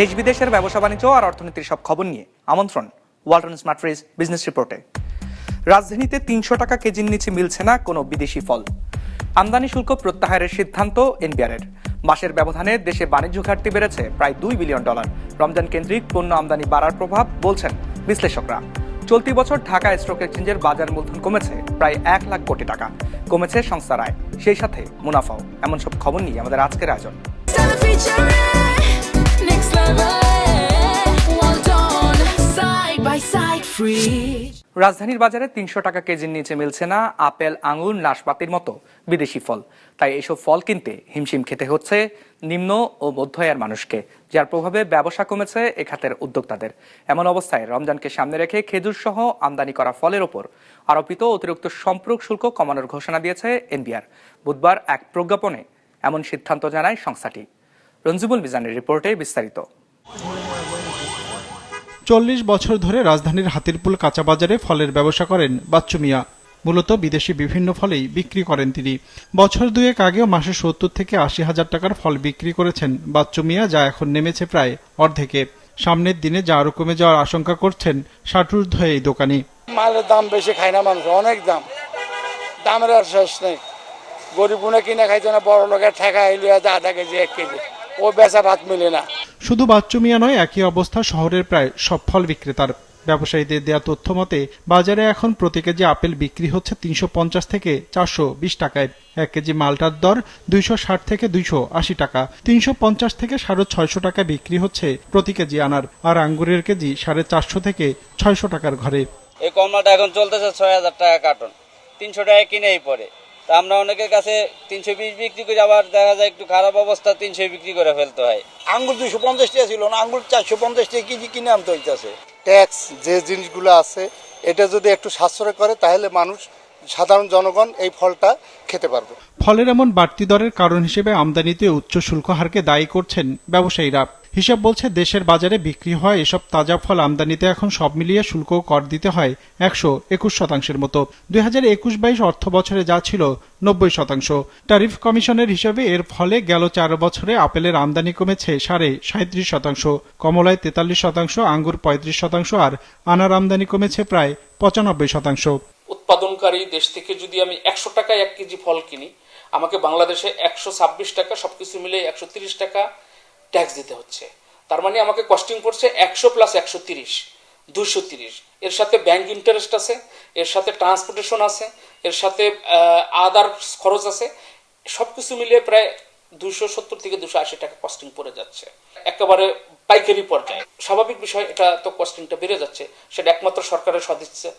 দেশ বিদেশের ব্যবসা বাণিজ্য আর অর্থনীতির সব খবর নিয়ে। আমন্ত্রণ, ওয়ালটন স্মার্ট ফ্রিজ বিজনেস রিপোর্টে। রাজধানীতে তিনশো টাকা কেজির নিচে মিলছে না কোনো বিদেশি ফল। আমদানি শুল্ক প্রত্যাহারের সিদ্ধান্ত এনবিআরের। মাসের ব্যবধানে দেশে বাণিজ্য ঘাটতি বেড়েছে প্রায় দুই বিলিয়ন ডলার। রমজান কেন্দ্রিক পণ্য আমদানি বাড়ার প্রভাব বলছেন বিশ্লেষকরা। চলতি বছর ঢাকা স্টক এক্সচেঞ্জের বাজার মূলধন কমেছে প্রায় এক লাখ কোটি টাকা। কমেছে সংস্থার আয়, সেই সাথে মুনাফাও। এমন সব খবর নিয়ে আমাদের আজকের আয়োজন। রাজধানীর বাজারে তিনশো টাকা কেজির নিচে মিলছে না আপেল, আঙুর, নাশপাতির মতো বিদেশি ফল। তাই এসব ফল কিনতে হিমশিম খেতে হচ্ছে নিম্ন ও মধ্য আয়ের মানুষকে, যার প্রভাবে ব্যবসা কমেছে এ খাতের উদ্যোক্তাদের। এমন অবস্থায় রমজানকে সামনে রেখে খেজুর সহ আমদানি করা ফলের ওপর আরোপিত অতিরিক্ত সম্পর্ক শুল্ক কমানোর ঘোষণা দিয়েছে এনবিআর। বুধবার এক প্রজ্ঞাপনে এমন সিদ্ধান্ত জানায় সংস্থাটি। রঞ্জিবুল মিজানের রিপোর্টে বিস্তারিত। চল্লিশ বছর ধরে রাজধানীর হাতিরপুল কাঁচা বাজারে ফলের ব্যবসা করেন বাচ্চু মিয়া। মূলত বিদেশি বিভিন্ন ফলেই বিক্রি করেন তিনি। বছর দুয়েক আগেও মাসে সত্তর থেকে আশি হাজার টাকার ফল বিক্রি করেছেন বাচ্চু মিয়া যা এখন নেমেছে প্রায় অর্ধেকে। সামনের দিনে যা আরও কমে যাওয়ার আশঙ্কা করছেন ষাটূর্ধ্ব এই দোকানি। মালের দাম বেশি খায় না মানুষ অনেক দাম। দামের আর শেষ নেই। গরিব গুনে কিনে খাইছে না বড় লোকের ঠেকা এলো আধা কেজি এক কেজি। ও বেচা ভাত মিলে না। শুধু বাচ্চু মিয়া নয় একই অবস্থা শহরের প্রায় সব ফল বিক্রেতার। ব্যবসায়ীদের দেয়া তথ্য মতে বাজারে এখন প্রতি কেজি আপেল বিক্রি হচ্ছে তিনশো পঞ্চাশ থেকে চারশো বিশ টাকায়। এক কেজি মালটার দর দুইশো ষাট থেকে দুইশো আশি টাকা। তিনশো পঞ্চাশ থেকে সাড়ে ছয়শো টাকা বিক্রি হচ্ছে প্রতি কেজি আনার আর আঙ্গুরের কেজি সাড়ে চারশো থেকে ছয়শো টাকার ঘরে। এই কমলাটা এখন চলতেছে ছয় হাজার টাকা কার্টন। তিনশো টাকা কিনেই পড়ে। তা আমরা অনেকের কাছে তিনশো বিশ বিক্রি করে আবার দেখা যায় একটু খারাপ অবস্থা তিনশো বিক্রি করে ফেলতে হয়। আঙ্গুর দুশো পঞ্চাশ টাকা ছিল না আঙ্গুর চারশো পঞ্চাশ টাকা কেজি কিনে আনতে হইতেছে। ট্যাক্স যে জিনিসগুলো আছে এটা যদি একটু সাশ্রয় করে তাহলে মানুষ সাধারণ জনগণ এই ফলটা খেতে পারবে। ফলের এমন বাড়তি দরের কারণ হিসেবে আমদানিতে উচ্চ শুল্ক হারকে দায়ী করছেন ব্যবসায়ীরা। হিসাব বলছে দেশের বাজারে বিক্রি হয় এসব তাজা ফল আমদানিতে এখন সব মিলিয়ে শুল্ক কর দিতে হয় একশো একুশ শতাংশের মতো। দুই হাজার একুশ বাইশ অর্থ বছরে যা ছিল নব্বই শতাংশ। ট্যারিফ কমিশনের হিসাবে এর ফলে গেল চার বছরে আপেলের আমদানি কমেছে সাড়ে সাঁত্রিশ শতাংশ, কমলায় তেতাল্লিশ শতাংশ, আঙ্গুর পঁয়ত্রিশ শতাংশ আর আনার আমদানি কমেছে প্রায় পঁচানব্বই শতাংশ। উৎপাদনকারী দেশ থেকে যদি আমি একশো টাকায় এক কেজি ফল কিনি, আমাকে বাংলাদেশে একশো ছাব্বিশ টাকা, সবকিছু মিলে একশো তিরিশ টাকা ট্যাক্স দিতে হচ্ছে। তার মানে আমাকে কস্টিং পড়ছে একশো প্লাস একশো তিরিশ, দুশো তিরিশ। এর সাথে ব্যাংক ইন্টারেস্ট আছে, এর সাথে ট্রান্সপোর্টেশন আছে, এর সাথে আদার খরচ আছে, সবকিছু মিলিয়ে প্রায় দুশো সত্তর থেকে দুশো আশি টাকা কস্টিং পড়ে যাচ্ছে। একেবারে পাইকারি পর্যায়ে। স্বাভাবিক বিষয়, এটা তো কস্টিংটা বেড়ে যাচ্ছে। সেটা একমাত্র সরকারের সদিচ্ছা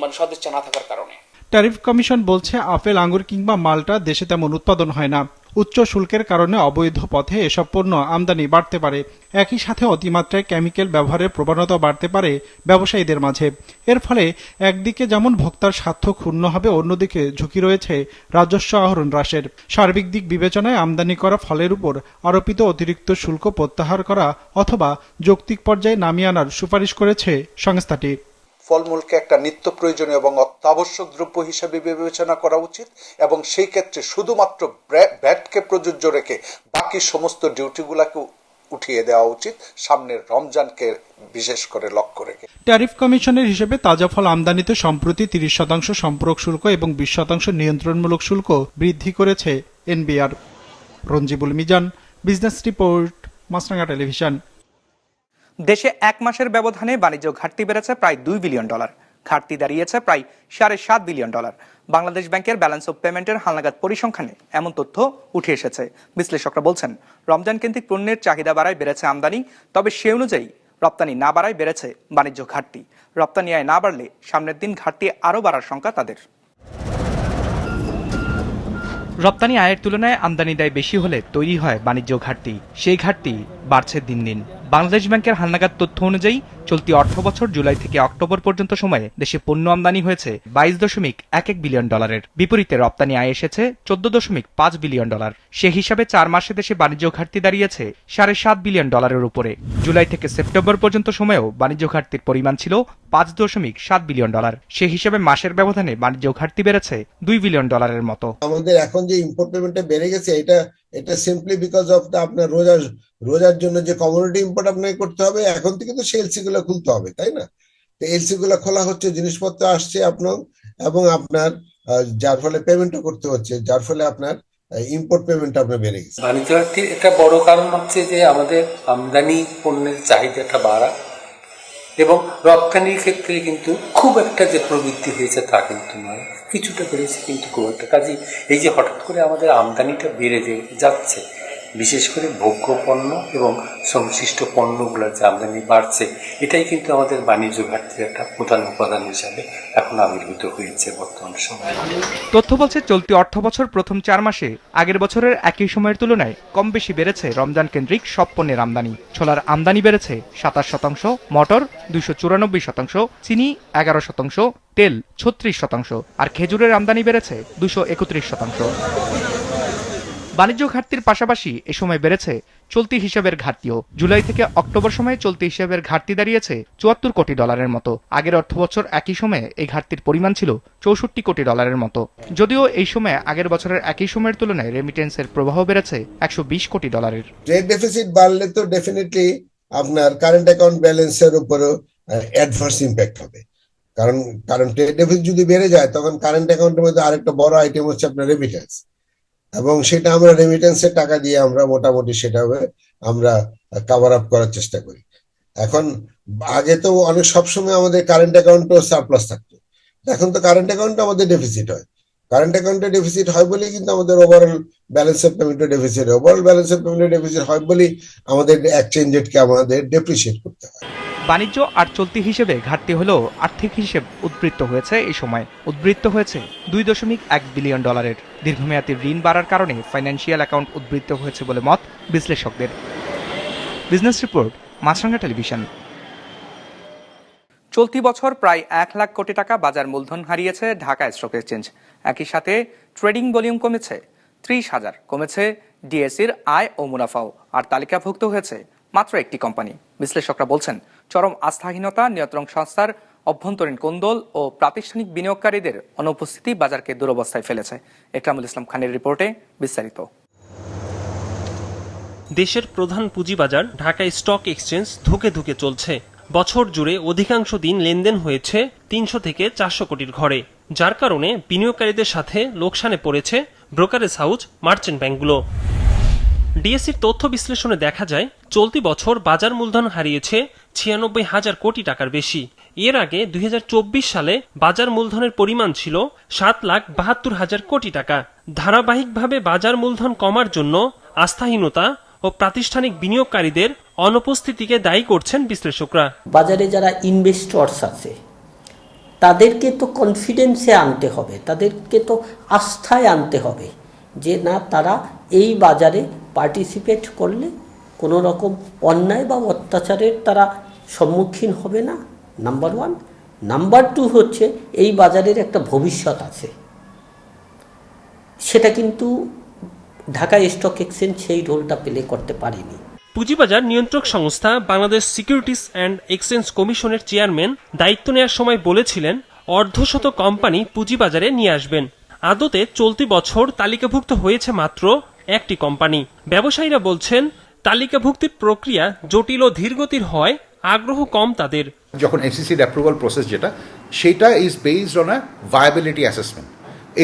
মানে সদিচ্ছা না থাকার কারণে। ট্যারিফ কমিশন বলছে, আপেল আঙুর কিংবা মালটা দেশে তেমন উৎপাদন হয় না। উচ্চ শুল্কের কারণে অবৈধ পথে এসব পণ্য আমদানি বাড়তে পারে। একই সাথে অতিমাত্রায় কেমিক্যাল ব্যবহারের প্রবণতা বাড়তে পারে ব্যবসায়ীদের মাঝে। এর ফলে একদিকে যেমন ভোক্তার স্বার্থ ক্ষুণ্ণ হবে, অন্যদিকে ঝুঁকি রয়েছে রাজস্ব আহরণ হ্রাসের। সার্বিক দিক বিবেচনায় আমদানি করা ফলের উপর আরোপিত অতিরিক্ত শুল্ক প্রত্যাহার করা অথবা যৌক্তিক পর্যায়ে নামিয়ে আনার সুপারিশ করেছে সংস্থাটি। ফলমূলকে একটা নিত্য প্রয়োজনীয় এবং অত্যাবশ্যক দ্রব্য হিসেবে বিবেচনা করা উচিত এবং সেই ক্ষেত্রে শুধুমাত্র ব্যাটকে প্রযোজ্য রেখে বাকি সমস্ত ডিউটিগুলোকে উঠিয়ে দেওয়া উচিত সামনের রমজানকে বিশেষ করে লক্ষ্য রেখে। ট্যারিফ কমিশনের হিসেবে তাজা ফল আমদানিতে সম্প্রতি তিরিশ শতাংশ সম্পর্ক শুল্ক এবং বিশ শতাংশ নিয়ন্ত্রণমূলক শুল্ক বৃদ্ধি করেছে NBR. Ranjibul Mizan, business report Maasranga television. দেশে এক মাসের ব্যবধানে বাণিজ্য ঘাটতি বেড়েছে প্রায় দুই বিলিয়ন ডলার। ঘাটতি দাঁড়িয়েছে প্রায় সাড়ে সাত বিলিয়ন ডলার। বাংলাদেশ ব্যাংকের ব্যালেন্স অফ পেমেন্টের হালনাগাদ পরিসংখ্যানে এমন তথ্য উঠে এসেছে। বিশ্লেষকরা বলছেন, রমজান কেন্দ্রিক পণ্যের চাহিদা বাড়ায় বেড়েছে আমদানি, তবে সে অনুযায়ী রপ্তানি না বাড়ায় বেড়েছে বাণিজ্য ঘাটতি। রপ্তানি আয় না বাড়লে সামনের দিন ঘাটতি আরও বাড়ার শঙ্কা তাদের। রপ্তানি আয়ের তুলনায় আমদানি দায় বেশি হলে তৈরি হয় বাণিজ্য ঘাটতি। সেই ঘাটতি বাড়ছে দিন দিন। বাংলাদেশ ব্যাংকের হালনাগাদ তথ্য অনুযায়ী চলতি অর্থ বছর জুলাই থেকে অক্টোবর পর্যন্ত সময়ে দেশে পণ্য আমদানি হয়েছে বাইশ দশমিক এক এক বিলিয়ন ডলারের। বিপরীতে রপ্তানি আয় এসেছে চোদ্দ দশমিক পাঁচ বিলিয়ন ডলার। সে হিসাবে চার মাসে দেশে বাণিজ্য ঘাটতি দাঁড়িয়েছে সাড়ে সাত বিলিয়ন ডলারের উপরে। জুলাই থেকে সেপ্টেম্বর পর্যন্ত সময়েও বাণিজ্য ঘাটতির পরিমাণ ছিল পাঁচ দশমিক সাত বিলিয়ন ডলার। সে হিসাবে মাসের ব্যবধানে বাণিজ্য ঘাটতি বেড়েছে দুই বিলিয়ন ডলারের মতো। আমাদের এখন যে ইম্পোর্ট পেমেন্টটা বেড়ে গেছে, এটা এটা সিম্পলি বিকজ অফ দা আপনার রোজার রোজার জন্য যে কমিউনিটি ইম্পোর্ট আপনাকে করতে হবে, এখন থেকে তো সেই এলসি গুলো খুলতে হবে, তাই না? তো এলসি গুলো খোলা হচ্ছে, জিনিসপত্র আসছে আপনার, এবং আপনার যার ফলে পেমেন্টও করতে হচ্ছে, যার ফলে আপনার ইম্পোর্ট পেমেন্ট আপনার বেড়ে গেছে। বাণিজ্য একটা বড় কারণ হচ্ছে যে আমাদের আমদানি পণ্যের চাহিদাটা বাড়া, এবং রপ্তানির ক্ষেত্রে কিন্তু খুব একটা যে প্রবৃত্তি হয়েছে তা কিন্তু নয়। কিছুটা বেড়েছে কিন্তু খুব একটা। কাজে এই যে হঠাৎ করে আমাদের আমদানিটা বেড়ে যাচ্ছে বিশেষ করে ভোগ্য পণ্য এবং সংশ্লিষ্ট পণ্যগুলোর আমদানি বাড়ছে। এটাই কিন্তু আমাদের বাণিজ্য ঘাটতির একটা প্রধান উপাদান হিসাবে এখন আবির্ভূত হয়েছে বর্তমান সময়ে। তথ্য বলছে, চলতি অর্থ বছর প্রথম চার মাসে আগের বছরের একই সময়ের তুলনায় কম বেশি বেড়েছে রমজান কেন্দ্রিক সব পণ্যের আমদানি। ছোলার আমদানি বেড়েছে সাতাশ শতাংশ, মটর দুইশো চুরানব্বই শতাংশ, চিনি এগারো শতাংশ, তেল ছত্রিশ শতাংশ, আর খেজুরের আমদানি বেড়েছে দুশো একত্রিশ শতাংশ। বাণিজ্য ঘাটতির পাশাপাশি এ সময় বেড়েছে চলতি হিসাবের ঘাটতিও। জুলাই থেকে অক্টোবর সময়ে চলতি হিসাবের ঘাটতি দাঁড়িয়েছে চুয়াত্তর কোটি ডলারের মতো। আগের অর্থবছর একই সময়ে এই ঘাটতির পরিমাণ ছিল চৌষট্টি কোটি ডলারের মতো। যদিও এই সময়ে আগের বছরের একই সময়ের তুলনায় রেমিটেন্সের প্রবাহ বেড়েছে একশো বিশ কোটি ডলারের। ট্রেড ডেফিসিট বাড়লে তো ডেফিনেটলি আপনার কারেন্ট অ্যাকাউন্ট ব্যালেন্সের উপরও অ্যাডভার্স ইম্প্যাক্ট হবে। কারণ কারণ ট্রেড ডেফিসিট যদি বেড়ে যায়, তখন কারেন্ট অ্যাকাউন্টের মধ্যে আরেকটা বড় আইটেম হচ্ছে আপনার রেমিটেন্স এবং সেটা আমরা রেমিটেন্সের টাকা দিয়ে আমরা মোটামুটি সেটা আমরা কাভার আপ করার চেষ্টা করি। এখন আগে তো অনেক সবসময় আমাদের কারেন্ট অ্যাকাউন্টও সারপ্লাস থাকতো। এখন তো কারেন্ট অ্যাকাউন্টে আমাদের ডেফিসিট হয়। কারেন্ট অ্যাকাউন্টে ডেফিসিট হয় বলেই কিন্তু আমাদের ওভারঅল ব্যালেন্স অফ পেমেন্টের ডেফিসিট ওভারঅল ব্যালেন্স অফ পেমেন্টের ডেফিসিট হয় বলেই আমাদের এক্সচেঞ্জ রেটকে আমাদের ডেপ্রিসিয়েট করতে হয়। বাণিজ্য আর চলতি হিসেবে ঘাটতি হলেও আর্থিক হিসেব উদ্বৃত্ত হয়েছে এই সময়। উদ্বৃত্ত হয়েছে দুই দশমিক এক বিলিয়ন ডলারের। দীর্ঘমেয়াদী ঋণ বাড়ার কারণে ফাইন্যান্সিয়াল অ্যাকাউন্ট উদ্বৃত্ত হয়েছে বলে মত বিশ্লেষকদের। বিজনেস রিপোর্ট মাছরাঙ্গা টেলিভিশন চলতি বছর প্রায় এক লাখ কোটি টাকা বাজার মূলধন হারিয়েছে ঢাকা স্টক এক্সচেঞ্জ। একই সাথে ট্রেডিং ভলিউম কমেছে, ত্রিশ হাজার। কমেছে ডিএসির আয় ও মুনাফাও, আর তালিকাভুক্ত হয়েছে মাত্র একটি কোম্পানি। বিশ্লেষকরা বলছেন চরম আস্থাহীনতা, নিয়ন্ত্রণ সংস্থার অভ্যন্তরীণ কোন্দল ও প্রাতিষ্ঠানিক বিনিয়োগকারীদের অনুপস্থিতি বাজারকে দুরবস্থায় ফেলেছে। একরামুল ইসলাম খানের রিপোর্টে বিস্তারিত। দেশের প্রধান পুঁজিবাজার ঢাকা স্টক এক্সচেঞ্জ ধুকে ধুকে চলছে। বছর জুড়ে অধিকাংশ দিন লেনদেন হয়েছে তিনশো থেকে চারশো কোটির ঘরে, যার কারণে বিনিয়োগকারীদের সাথে লোকসানে পড়েছে ব্রোকারেজ হাউস, মার্চেন্ট ব্যাংকগুলো। ডিএসসির তথ্য বিশ্লেষণে দেখা যায়, চলতি বছর বাজার মূলধন হারিয়েছে ছিয়ানব্বই হাজার কোটি টাকার বেশি। এর আগে দু হাজার চব্বিশ সালে বাজার মূলধনের পরিমাণ ছিল সাত লাখ বাহাত্তর হাজার কোটি টাকা। ধারাবাহিকভাবে বাজার মূলধন কমার জন্য আস্থাহীনতা ও প্রাতিষ্ঠানিক বিনিয়োগকারীদের অনুপস্থিতিকে দায়ী করছেন বিশ্লেষকরা। বাজারে যারা ইনভেস্টরস আছে, তাদেরকে তো কনফিডেন্সে আনতে হবে, তাদেরকে তো আস্থায় আনতে হবে যে না, তারা এই বাজারে পার্টিসিপেট করলে কোনো রকম অন্যায় বা অত্যাচারের তারা সম্মুখীন হবে না নাম্বার ওয়ান নাম্বার টু হচ্ছে এই বাজারের একটা ভবিষ্যৎ আছে। সেটা কিন্তু ঢাকা স্টক এক্সচেঞ্জ সেই রোলটা প্লে করতে পারেনি। পুঁজিবাজার নিয়ন্ত্রক সংস্থা বাংলাদেশ সিকিউরিটিস অ্যান্ড এক্সচেঞ্জ কমিশনের চেয়ারম্যান দায়িত্ব নেওয়ার সময় বলেছিলেন, অর্ধশত কোম্পানি পুঁজিবাজারে নিয়ে আসবেন। আদতে চলতি বছর তালিকাভুক্ত হয়েছে মাত্র একটি কোম্পানি ব্যবসায়ীরা বলছেন, তালিকাভুক্তির প্রক্রিয়া জটিল ও ধীরগতির হয় আগ্রহ কম তাদের। যখন এসিসির অ্যাপ্রুভাল প্রসেস যেটা, সেটা is based on a viability assessment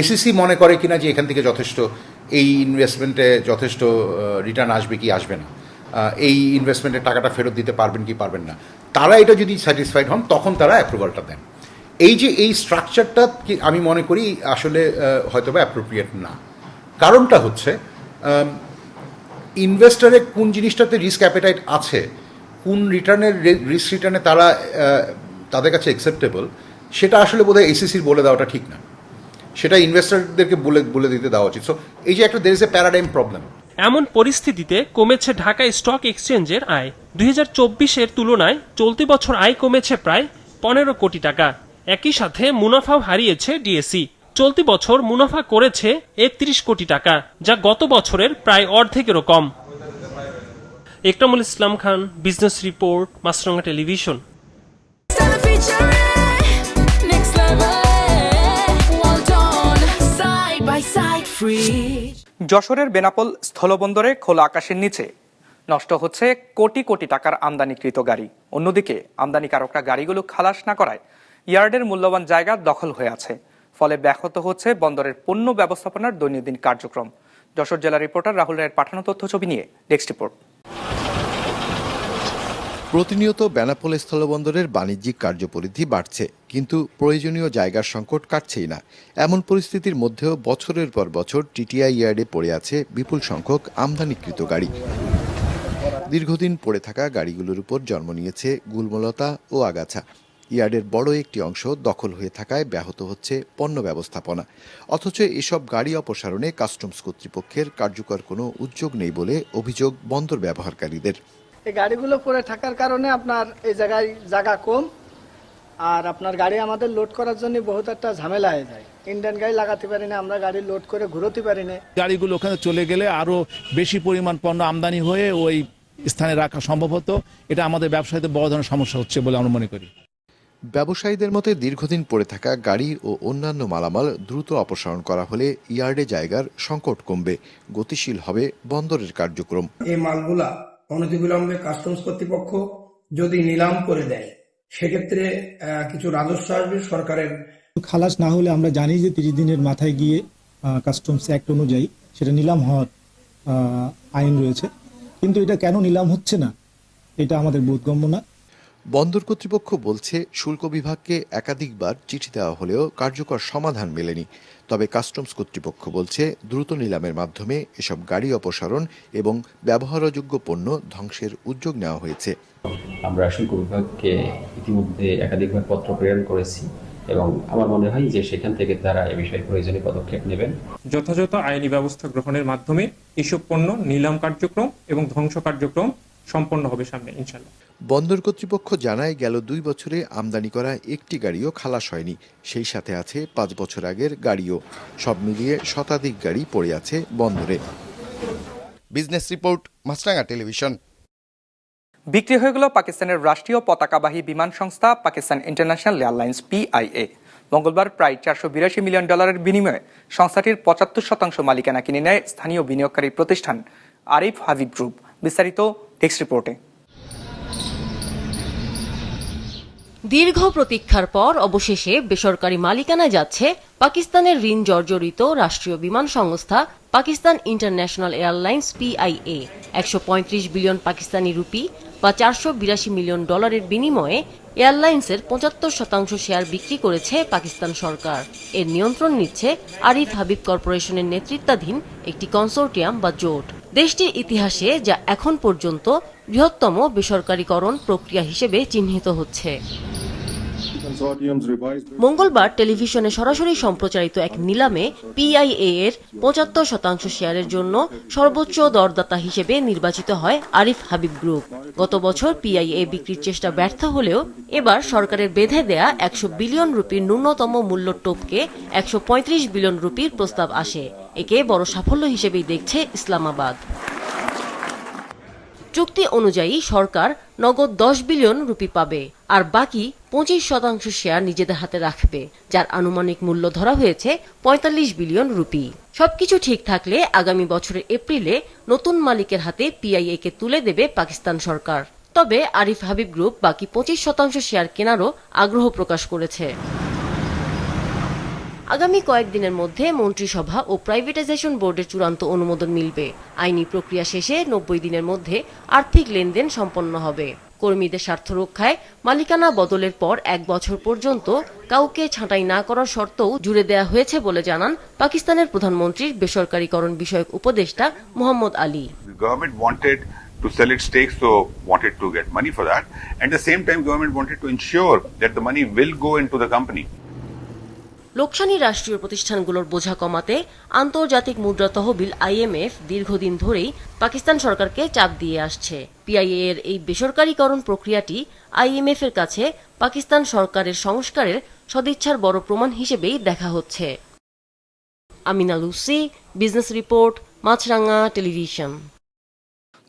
ACC মনে করে কিনা যে এখান থেকে যথেষ্ট, এই ইনভেস্টমেন্টে যথেষ্ট রিটার্ন আসবে কি আসবে না। এই ইনভেস্টমেন্টের টাকাটা ফেরত দিতে পারবেন কি পারবেন না। তারা এটা যদি স্যাটিসফাইড হন, তখন তারা অ্যাপ্রুভালটা দেন। এই যে এই স্ট্রাকচারটা আমি মনে করি আসলে হয়তো বা অ্যাপ্রোপ্রিয়েট না। কারণটা হচ্ছে ইনভেস্টরের কোন জিনিসটাতে রিস্ক অ্যাপেটাইট আছে কোন রিটার্নের রিস্ক রিটার্নে তারা তাদের কাছে অ্যাকসেপ্টেবল সেটা আসলে বোধহয় এসিসির বলে দেওয়াটা ঠিক না। সেটা ইনভেস্টারদেরকে বলে বলে দিতে দেওয়া উচিত। সো এই যে একটা there is a paradigm problem এমন পরিস্থিতিতে কমেছে ঢাকা স্টক এক্সচেঞ্জের আয়। দুই এর তুলনায় চলতি বছর আয় কমেছে প্রায় পনেরো কোটি টাকা। একই সাথে মুনাফাও হারিয়েছে ডিএসি চলতি বছর মুনাফা করেছে একত্রিশ কোটি টাকা, যা গত বছরের প্রায় অর্ধেকেরও কম। Ekramul Islam Khan business report Maasranga television. যশোরের বেনাপোল স্থলবন্দরে খোলা আকাশের নিচে। নষ্ট হচ্ছে কোটি কোটি টাকার আমদানিকৃত গাড়ি। অন্যদিকে, আমদানিকারকরা গাড়িগুলো খালাস না করায় ইয়ার্ডের মূল্যবান জায়গা দখল হয়ে আছে। ফলে ব্যাহত হচ্ছে বন্দরের পণ্য ব্যবস্থাপনার দৈনন্দিন কার্যক্রম। যশোর জেলা রিপোর্টার রাহুল রায়ের পাঠানো তথ্য ছবি নিয়ে নেক্সট রিপোর্ট প্রতিনিয়ত বেনাপোল স্থলবন্দরের বাণিজ্যিক কার্যপরিধি বাড়ছে, কিন্তু প্রয়োজনীয় জায়গার সংকট কাটছেই না। এমন পরিস্থিতির মধ্যেও বছরের পর বছর টিটিআই ইয়ার্ডে পড়ে আছে বিপুল সংখ্যক আমদানিকৃত গাড়ি। দীর্ঘদিন পড়ে থাকা গাড়িগুলোর উপর জন্ম নিয়েছে গুলমলতা ও আগাছা। ইয়ার্ডের বড় একটি অংশ দখল হয়ে থাকায় ব্যাহত হচ্ছে পণ্য ব্যবস্থাপনা। অথচ এসব গাড়ি অপসারণে কাস্টমস কর্তৃপক্ষের কার্যকর কোনো উদ্যোগ নেই বলে অভিযোগ বন্দর ব্যবহারকারীদের। এই গাড়িগুলো পড়ে থাকার কারণে আপনার এই জায়গায় জায়গা কম। আর আপনার গাড়ি আমাদের লোড করার জন্য বহুত একটা ঝামেলা হয়ে যায়। ইন্ডিয়ান গাড়ি লাগাতে পারি না আমরা গাড়ি লোড করে ঘুরোতে পারি না। গাড়িগুলো ওখানে চলে গেলে আরও বেশি পরিমাণ পণ্য আমদানি হয়ে ওই স্থানে রাখা সম্ভব হতো। এটা আমাদের ব্যবসায়ীদের বড় ধরনের সমস্যা হচ্ছে বলে আমরা মনে করি। ব্যবসায়ীদের মতে দীর্ঘদিন পড়ে থাকা গাড়ি ও অন্যান্য মালামাল দ্রুত অপসারণ করা হলে ইয়ার্ডে জায়গার সংকট কমবে গতিশীল হবে বন্দরের কার্যক্রম। এই মালগুলা অনতিবিলম্বে কাস্টমস কর্তৃপক্ষ যদি নিলাম করে দেয় সেক্ষেত্রে কিছু রাজস্ব আসবে সরকারের। খালাস না হলে আমরা জানি যে তিরিশ দিনের মাথায় গিয়ে কাস্টমস অ্যাক্ট অনুযায়ী সেটা নিলাম হওয়ার আহ, আইন রয়েছে। কিন্তু এটা কেন নিলাম হচ্ছে না? এটা আমাদের বোধগম্য না। বন্দর কর্তৃপক্ষ বলছে শুল্ক বিভাগকে একাধিকবার চিঠি দেওয়া হলেও কার্যকর সমাধান মেলেনি। তবে কাস্টমস কর্তৃপক্ষ বলছে দ্রুত নিলামের মাধ্যমে এসব গাড়ি অপসারণ এবং ব্যবহারযোগ্য পণ্য ধ্বংসের উদ্যোগ নেওয়া হয়েছে। আমরা শুল্ক বিভাগকে ইতিমধ্যে একাধিকবার পত্র প্রেরণ করেছি এবং আমার মনে হয় যে সেখান থেকে তারা এ বিষয়ে প্রয়োজনীয় পদক্ষেপ নেবেন। যথাযথ আইনি ব্যবস্থা গ্রহণের মাধ্যমে এসব পণ্য নিলাম কার্যক্রম এবং ধ্বংস কার্যক্রম সম্পন্ন হবে সামনে ইনশাল্লাহ। বন্দর কর্তৃপক্ষ জানায় গেল দুই বছরে আমদানি করা একটি গাড়িও খালাস হয়নি। সেই সাথে আছে পাঁচ বছর আগের গাড়িও। সব মিলিয়ে শতাধিক গাড়ি পড়ে আছে বন্দরে। Business report Maasranga television. বিক্রি হয়ে গেল পাকিস্তানের রাষ্ট্রীয় পতাকাবাহী বিমান সংস্থা পাকিস্তান ইন্টারন্যাশনাল এয়ারলাইন্স পিআইএ। মঙ্গলবার প্রায় চারশো বিরাশি মিলিয়ন ডলারের বিনিময়ে সংস্থাটির পঁচাত্তর শতাংশ মালিকানা কিনে নেয় স্থানীয় বিনিয়োগকারী প্রতিষ্ঠান আরিফ হাবিব গ্রুপ। বিস্তারিত টেক্সট রিপোর্টে দীর্ঘ প্রতীক্ষার পর অবশেষে বেসরকারি মালিকানায় যাচ্ছে পাকিস্তানের ঋণ জর্জরিত রাষ্ট্রীয় বিমান সংস্থা পাকিস্তান ইন্টারন্যাশনাল এয়ারলাইন্স পিআইএ। একশো পঁয়ত্রিশ বিলিয়ন পাকিস্তানি রুপি বা চারশো বিরাশি মিলিয়ন ডলারের বিনিময়ে এয়ারলাইন্সের পঁচাত্তর শতাংশ শেয়ার বিক্রি করেছে পাকিস্তান সরকার। এর নিয়ন্ত্রণ নিচ্ছে আরিফ হাবিব কর্পোরেশনের নেতৃত্বাধীন একটি কনসোর্টিয়াম বা জোট। দেশটির ইতিহাসে যা এখন পর্যন্ত বৃহত্তম বেসরকারীকরণ প্রক্রিয়া হিসেবে চিহ্নিত হচ্ছে। মঙ্গলবার টেলিভিশনে সরাসরি সম্প্রচারিত এক নিলামে পিআইএ এর পঁচাত্তর শতাংশ শেয়ারের জন্য সর্বোচ্চ দরদাতা হিসেবে নির্বাচিত হয় আরিফ হাবিব গ্রুপ। গত বছর পিআইএ বিক্রির চেষ্টা ব্যর্থ হলেও এবার সরকারের বেঁধে দেয়া একশো বিলিয়ন রুপির ন্যূনতম মূল্য টোপকে একশো পঁয়ত্রিশ বিলিয়ন রুপির প্রস্তাব আসে। একে বড় সাফল্য হিসেবেই দেখছে ইসলামাবাদ। চুক্তি অনুযায়ী সরকার নগদ দশ বিলিয়ন রুপি পাবে, আর বাকি পঁচিশ শতাংশ শেয়ার নিজেদের হাতে রাখবে, যার আনুমানিক মূল্য ধরা হয়েছে পঁয়তাল্লিশ বিলিয়ন রুপি। সবকিছু ঠিক থাকলে আগামী বছরের এপ্রিলে নতুন মালিকের হাতে পিআইএ কে তুলে দেবে পাকিস্তান সরকার। তবে আরিফ হাবিব গ্রুপ বাকি পঁচিশ শতাংশ শেয়ার কেনারও আগ্রহ প্রকাশ করেছে। আগামী কয়েকদিনের মধ্যে মন্ত্রিসভা ও প্রাইভেটাইজেশন বোর্ডের চূড়ান্ত অনুমোদন মিলবে আইনি প্রক্রিয়া শেষে নব্বই দিনের মধ্যে আর্থিক লেনদেন সম্পন্ন হবে কর্মীদের স্বার্থ রক্ষায় মালিকানা বদলের পর এক বছর পর্যন্ত কাউকে ছাঁটাই না করার শর্তও জুড়ে দেওয়া হয়েছে বলে জানান পাকিস্তানের প্রধানমন্ত্রীর বেসরকারীকরণ বিষয়ক উপদেষ্টা Mohammad Ali wanted to sell its stakes, so wanted to get money for that. At the same time, government wanted to ensure that the money will go into the company. লোকসানি রাষ্ট্রীয় প্রতিষ্ঠানগুলোর বোঝা কমাতে আন্তর্জাতিক মুদ্রা তহবিল আইএমএফ দীর্ঘদিন ধরেই পাকিস্তান সরকারকে চাপ দিয়ে আসছে। পিআইএ এর এই বেসরকারীকরণ প্রক্রিয়াটি আইএমএফ এর কাছে পাকিস্তান সরকারের সংস্কারের সদিচ্ছার বড় প্রমাণ হিসেবেই দেখা হচ্ছে। Amina Lucy, business report Maasranga television.